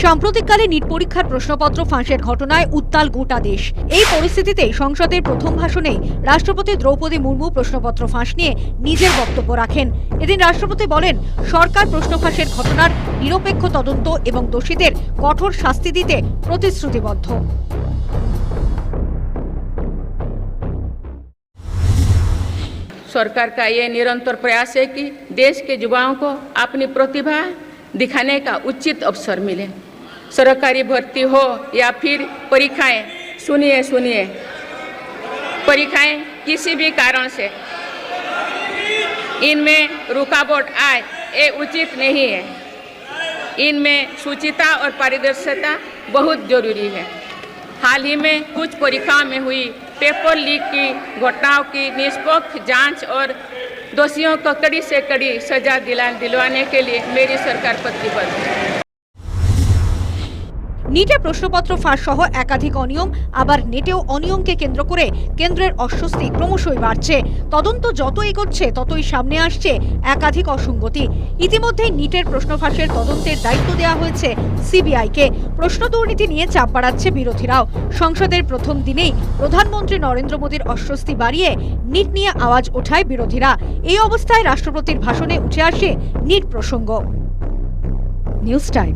সাম্প্রতিককালে নিট পরীক্ষার প্রশ্নপত্র ফাঁসের ঘটনায় উত্তাল গোটা দেশ এই পরিস্থিতিতে সংসদের প্রথম ভাষণেই রাষ্ট্রপতি দ্রৌপদী মুর্মু প্রশ্নপত্র ফাঁস নিয়ে নিজের বক্তব্য রাখেন এদিন রাষ্ট্রপতি বলেন সরকার প্রশ্ন ফাঁসের ঘটনার নিরপেক্ষ তদন্ত এবং দোষীদের কঠোর শাস্তি দিতে প্রতিশ্রুতিবদ্ধ सरकार का ये निरंतर प्रयास है कि देश के युवाओं को अपनी प्रतिभा दिखाने का उचित अवसर मिले सरकारी भर्ती हो या फिर परीक्षाएँ सुनिए सुनिए। परीक्षाएँ किसी भी कारण से। इनमें रुकावट आए, ये उचित नहीं है। इनमें शुचिता और पारदर्शिता बहुत ज़रूरी है। हाल ही में कुछ परीक्षाओं में हुई पेपर लीक की घटनाओं की निष्पक्ष जाँच और दोषियों को कड़ी से कड़ी सजा दिला दिलवाने के लिए मेरी सरकार प्रतिबद्ध। है নিটে প্রশ্নপত্র ফাঁস সহ একাধিক অনিয়ম, আবার নেটেও অনিয়মকে কেন্দ্র করে কেন্দ্রের অস্বস্তি ক্রমশই বাড়ছে। তদন্ত যত এগোচ্ছে, ততই সামনে আসছে একাধিক অসঙ্গতি। ইতিমধ্যেই নিটের প্রশ্ন ফাঁসের তদন্তের দায়িত্ব দেওয়া হয়েছে সিবিআইকে। প্রশ্ন দুর্নীতি নিয়ে চাপ বাড়াচ্ছে বিরোধীরাও। সংসদের প্রথম দিনেই প্রধানমন্ত্রী নরেন্দ্র মোদীর অস্বস্তি বাড়িয়ে নিট নিয়ে আওয়াজ ওঠায় বিরোধীরা। এই অবস্থায় রাষ্ট্রপতির ভাষণে উঠে আসে নিট প্রসঙ্গ। News time.